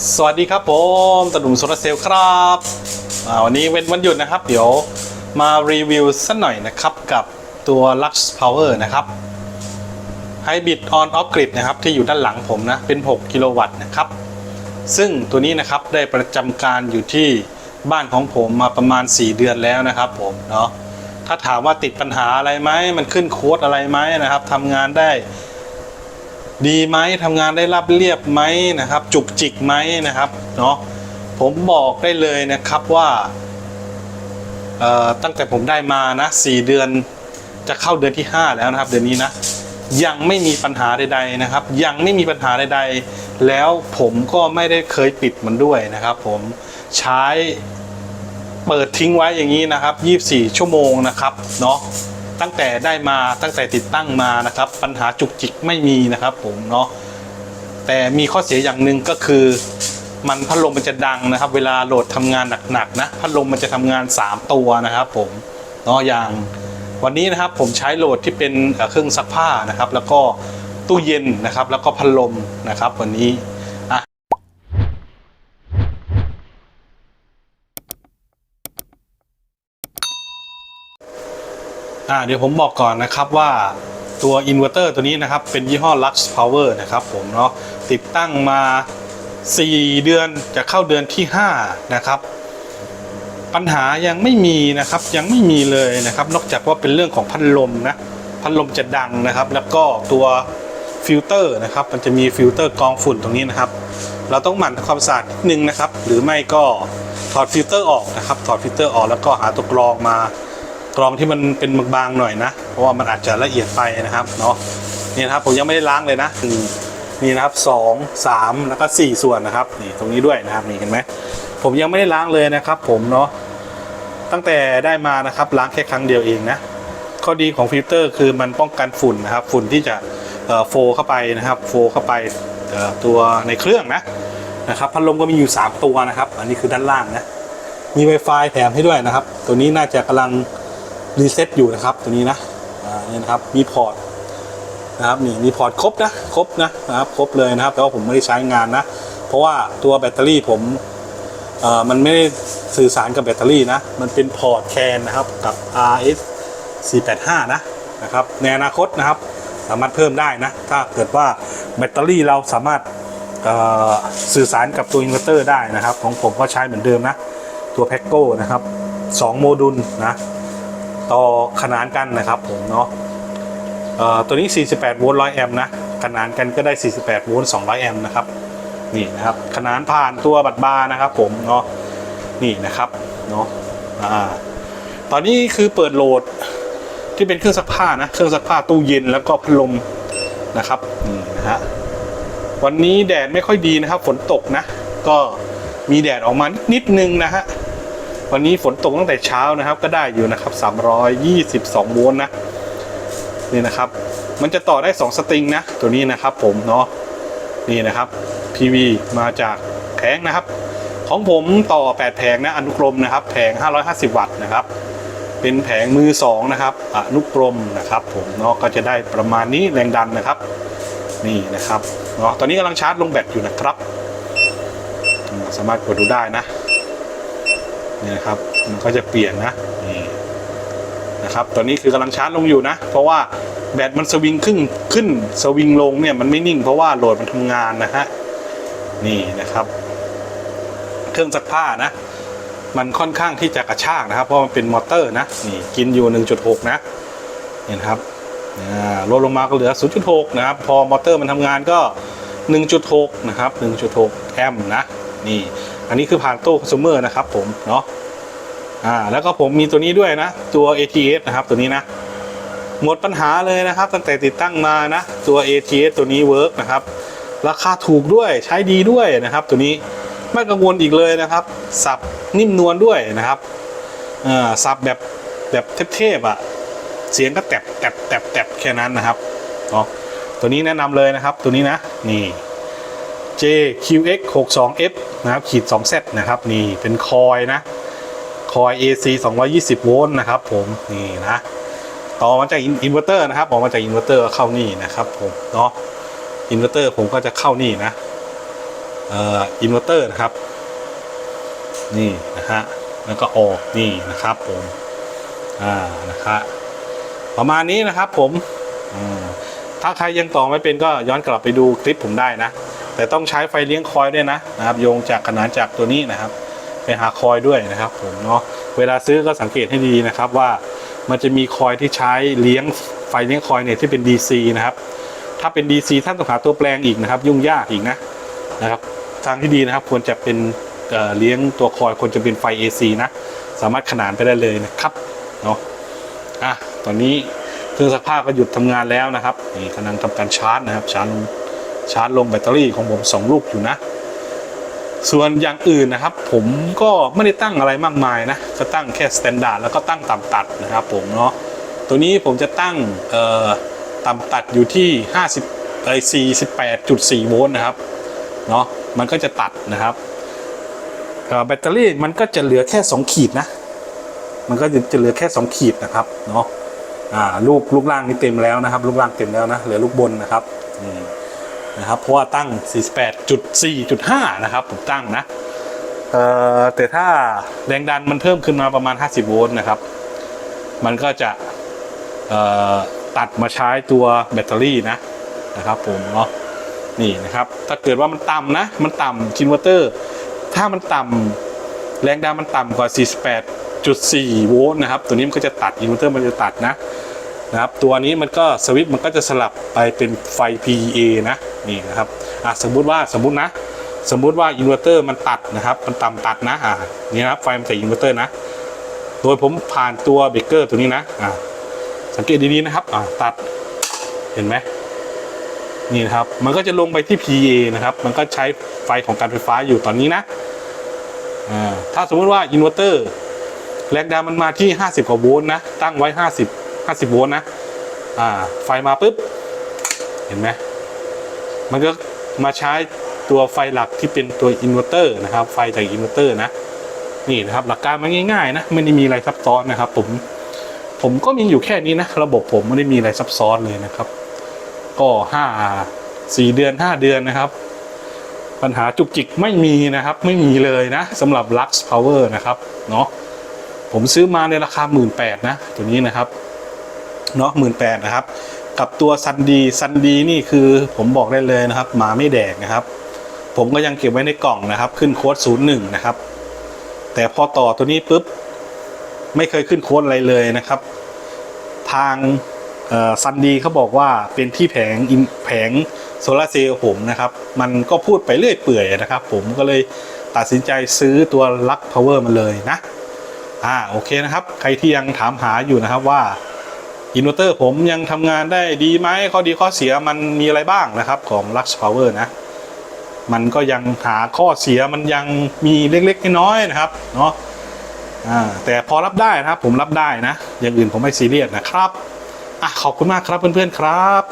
สวัสดีครับผมตะดุมโซลาร์เซลล์ครับวันนี้เป็นวันหยุดนะครับ เดี๋ยวมารีวิวสักหน่อยนะครับกับตัว Lux Power นะครับ Hybrid On Off Grid นะครับที่อยู่ด้านหลังผมนะ เป็น 6 กิโลวัตต์นะครับ ซึ่งตัวนี้นะครับได้ประจำการอยู่ที่บ้านของผมมาประมาณ 4 เดือนแล้วนะครับผมเนาะถ้าถามว่าติดปัญหาอะไรไหมมันขึ้นโค้ดอะไรไหมนะครับทำงานได้ ดีไหมทำงานได้ราบเรียบไหมนะครับ จุกจิกไหมนะครับเนาะผมบอกได้เลยนะครับว่าตั้งแต่ผมได้มานะ4เดือนจะเข้าเดือนที่ 5 แล้วนะครับ เดือนนี้นะยังไม่มีปัญหาใดๆนะครับ ยังไม่มีปัญหาใดๆ แล้วผมก็ไม่ได้เคยปิดมันด้วยนะครับ ผมใช้เปิดทิ้งไว้อย่างนี้นะครับ 24 ชั่วโมงนะครับเนาะ ตั้งแต่ได้มาตั้งแต่ติดตั้งมานะครับ ปัญหาจุกจิกไม่มีนะครับผมเนาะแต่มีข้อเสียอย่างหนึ่งก็คือ มันพัดลมมันจะดังนะครับ เวลาโหลดทำงานหนักๆนะพัดลมมันจะทำงาน 3 ตัวนะครับ ผมเนาะอย่างวันนี้นะครับผมใช้โหลดที่เป็นเครื่องซักผ้านะครับ แล้วก็ตู้เย็นนะครับ แล้วก็พัดลมนะครับ วันนี้ อ่าเดี๋ยวผมบอกก่อนนะครับว่าตัวอินเวอร์เตอร์ตัวนี้นะครับเป็นยี่ห้อ Lux Power นะครับผมเนาะติดตั้งมา 4 เดือนจะเข้าเดือนที่ 5 นะครับ ปัญหายังไม่มีนะครับยังไม่มีเลยนะครับ นอกจากว่าเป็นเรื่องของพัดลมนะพัดลมจะดังนะครับ แล้วก็ตัวฟิลเตอร์นะครับ มันจะมีฟิลเตอร์กรองฝุ่นตรงนี้นะครับ เราต้องหมั่นทำความสะอาดนิดนึงนะครับ หรือไม่ก็ถอดฟิลเตอร์ออกนะครับ ถอดฟิลเตอร์ออกแล้วก็หาตัวกรองมา กรองที่มันเป็นบางๆหน่อยนะ เพราะว่ามันอาจจะละเอียดไปนะครับเนาะนี่นะครับผมยังไม่ได้ล้างเลยนะนี่นะครับสองสามแล้วก็สี่ส่วนนะครับนี่ตรงนี้ด้วยนะครับนี่เห็นไหมผมยังไม่ได้ล้างเลยนะครับ ผมเนาะตั้งแต่ได้มานะครับล้างแค่ครั้งเดียวเองนะข้อดีของฟิลเตอร์คือมันป้องกันฝุ่นนะครับ ฝุ่นที่จะโฟเข้าไปนะครับ โฟเข้าไปตัวในเครื่องนะนะครับพัดลมก็มีอยู่ 3 ตัวนะครับ อันนี้คือด้านล่างนะมี Wi-Fi แถมให้ด้วยนะครับ ตัวนี้น่าจะกำลัง รีเซ็ตอยู่นะครับตัวนี้นะอ่านี่นะครับมีพอร์ตนะครับนี่มีพอร์ตครบนะครบนะนะครับครบเลยนะครับแต่ว่าผมไม่ได้ใช้งานนะ เพราะว่าตัวแบตเตอรี่ผมเอ่อมันไม่ได้สื่อสารกับแบตเตอรี่นะ มันเป็นพอร์ตแคนนะครับกับ RS 485นะนะครับในอนาคตนะครับสามารถเพิ่มได้นะ ถ้าเกิดว่าแบตเตอรี่เราสามารถสื่อสารกับตัวอินเวอร์เตอร์ได้นะครับ ของผมก็ใช้เหมือนเดิมนะ ตัวแพ็กโก้นะครับสองโมดูลนะ ต่อขนานกันนะครับผมเนาะตัวนี้ 48 โวลต์ 100 แอมป์นะ ขนานกันก็ได้ 48 โวลต์ 200 แอมป์นะครับ นี่นะครับ ขนานผ่านตัวบัตรบาร์นะครับผมเนาะ นี่นะครับ เนาะตอนนี้คือเปิดโหลดที่เป็นเครื่องซักผ้านะ เครื่องซักผ้าตู้เย็นแล้วก็พัดลมนะครับ นี่นะฮะ วันนี้แดดไม่ค่อยดีนะครับ ฝนตกนะ ก็มีแดดออกมานิดนึงนะฮะ วันนี้ฝนตกตั้งแต่เช้านะครับ ก็ได้อยู่นะครับ 322โวลต์นะนี่นะครับ มันจะต่อได้ 2 สตริงนะ ตัวนี้นะครับผมเนาะนี่นะครับ PV มาจากแผงนะครับ ของผมต่อ 8 แผงนะอนุกรมนะครับแผง 550 วัตต์นะครับ เป็นแผงมือ 2 นะครับอนุกรมนะครับผมเนาะก็จะได้ประมาณนี้แรงดันนะครับ นี่นะครับเนาะตอนนี้กำลังชาร์จลงแบตอยู่นะครับ สามารถกดดูได้นะ นี่นะครับมันก็จะเปลี่ยนนะนี่นะครับตอนนี้คือกำลังชาร์จลงอยู่นะ เพราะว่าแบตมันสวิงขึ้นขึ้นสวิงลงเนี่ยมันไม่นิ่งเพราะว่าโหลดมันทำงานนะฮะนี่นะครับ เครื่องซักผ้านะ มันค่อนข้างที่จะกระชากนะครับ เพราะมันเป็นมอเตอร์นะนี่กินอยู่ 1.6 นะนี่นครับอ่าลดลงมาก็เหลือ 0.6 นะครับ พอมอเตอร์มันทำงานก็ 1.6 นะครับ 1.6 แอมป์นะ นี่ อันนี้คือผ่านตู้คอน sumer นะครับผมเนาะอ่าแล้วก็ผมมีตัวนี้ด้วยนะ ตัว ATS นะครับตัวนี้นะ หมดปัญหาเลยนะครับ ตั้งแต่ติดตั้งมานะ ตัว ATS ตัวนี้เวิร์กนะครับ ราคาถูกด้วยใช้ดีด้วยนะครับ ตัวนี้ไม่กังวลอีกเลยนะครับ สับนิ่มนวลด้วยนะครับอ่าสับแบบแบบเทพๆอะเสียงก็แตบแตบแตบแตบแค่นั้นนะครับเนาะตัวนี้แนะนำเลยนะครับ ตัวนี้นะนี่ JQX 62F นะครับขีด 2Z นะครับนี่เป็นคอยนะ คอย AC 220 โวลต์นะครับผมนี่นะต่อมาจากอินเวอร์เตอร์นะครับออกมาจากอินเวอร์เตอร์เข้านี่นะครับผมเนาะอินเวอร์เตอร์ผมก็จะเข้านี่นะเอ่ออินเวอร์เตอร์นะครับ นี่นะฮะแล้วก็ออกนี่นะครับผมอ่านะครับประมาณนี้นะครับผมอืมถ้าใครยังต่อไม่เป็นก็ย้อนกลับไปดูคลิปผมได้นะ แต่ต้องใช้ไฟเลี้ยงคอยด้วยนะนะครับ โยงจากขนานจากตัวนี้นะครับ ไปหาคอยด้วยนะครับผมเนาะเวลาซื้อก็สังเกตให้ดีนะครับว่ามันจะมีคอยที่ใช้เลี้ยงไฟเลี้ยงคอยเนี่ยที่เป็น DC นะครับ ถ้าเป็น DC ท่านต้องหาตัวแปลงอีกนะครับ ยุ่งยากอีกนะนะครับทางที่ดีนะครับควรจะเป็นเเลี้ยงตัวคอยควรจะเป็นไฟ AC นะ สามารถขนานไปได้เลยนะครับเนาะอะตอนนี้เครื่องซักผ้าก็หยุดทำงานแล้วนะครับนี่กำลังทำการชาร์จนะครับชาร์จลง ชาร์จลงแบตเตอรี่ของผมสองลูกอยู่นะ ส่วนอย่างอื่นนะครับ ผมก็ไม่ได้ตั้งอะไรมากมายนะ ก็ตั้งแค่สแตนดาร์ดแล้วก็ตั้งต่ำตัดนะครับผมเนาะตัวนี้ผมจะตั้งต่ำตัดอยู่ที่ 50เอ้48.4 โวลต์นะครับเนาะมันก็จะตัดนะครับแบตเตอรี่มันก็จะเหลือแค่ 2 ขีดนะ มันก็จะเหลือแค่ 2 ขีดนะครับเนาะอ่าลูกลูกล่างนี่เต็มแล้วนะครับ ลูกล่างเต็มแล้วนะเหลือลูกบนนะครับ นะครับ เพราะว่าตั้ง 48.4.5 นะครับ ผมตั้งนะเอ่อแต่ถ้าแรงดันมันเพิ่มขึ้นมาประมาณ 50 โวลต์นะครับ มันก็จะเอ่อตัดมาใช้ตัวแบตเตอรี่นะนะครับผมเนาะนี่นะครับ ถ้าเกิดว่ามันต่ำนะ มันต่ำคินวอเตอร์ ถ้ามันต่ำแรงดันมันต่ำกว่า 48.4 โวลต์นะครับ ตัวนี้มันก็จะตัดอินเวอร์เตอร์มันจะตัดนะ นะครับตัวนี้มันก็สวิตช์มันก็จะสลับไปเป็นไฟ PA นะนี่นะครับอะสมมุติว่าสมมุตินะ สมมุติว่าอินเวอร์เตอร์มันตัดนะครับ มันต่ำตัดนะอ่านี่นะครับไฟมันจากอินเวอร์เตอร์นะ โดยผมผ่านตัวเบรกเกอร์ตัวนี้นะอ่าสังเกตดีๆนะครับอ่าตัดเห็นไหมนี่นะครับมันก็จะลงไปที่ PA นะครับ มันก็ใช้ไฟของการไฟฟ้าอยู่ตอนนี้นะอ่าถ้าสมมุติว่าอินเวอร์เตอร์แรงดันมันมาที่ 50 กว่าโวลต์นะ ตั้งไว้ 50 50โวลต์นะอ่าไฟมาปุ๊บ เห็นไหมมันก็มาใช้ตัวไฟหลักที่เป็นตัวอินเวอร์เตอร์นะครับ ไฟจากอินเวอร์เตอร์นะนี่นะครับหลักการมันง่ายๆนะไม่ได้มีอะไรซับซ้อนนะครับ ผมผมก็มีอยู่แค่นี้นะระบบผมไม่ได้มีอะไรซับซ้อนเลยนะครับ ก็ห้าสี่เดือนห้าเดือนนะครับ ปัญหาจุกจิกไม่มีนะครับ ไม่มีเลยนะสำหรับ Lux Power นะครับเนาะผมซื้อมาในราคา 1 8ื่นนะตัวนี้นะครับ เนาะหมื่นแปดนะครับ กับตัวซันดีซันดีนี่คือผมบอกได้เลยนะครับ หมาไม่แดกนะครับ ผมก็ยังเก็บไว้ในกล่องนะครับ ขึ้นโค้ดศูนย์หนึ่งนะครับ แต่พอต่อตัวนี้ปุ๊บ ไม่เคยขึ้นโค้ดอะไรเลยนะครับ ทางซันดีเขาบอกว่าเป็นที่แผงอินแผงโซลาเซลล์ผมนะครับ มันก็พูดไปเรื่อยเปื่อยนะครับ ผมก็เลยตัดสินใจซื้อตัวลักพาวเวอร์มาเลยนะ อ่าโอเคนะครับ ใครที่ยังถามหาอยู่นะครับว่า อินเวอร์เตอร์ผมยังทำงานได้ดีไหมข้อดีข้อเสียมันมีอะไรบ้างนะครับของ Lux Power นะ มันก็ยังหาข้อเสียมันยังมีเล็กๆน้อยๆนะครับเนาะแต่พอรับได้นะครับผมรับได้นะ อย่างอื่นผมไม่ซีเรียสนะครับอะขอบคุณมากครับเพื่อนๆครับ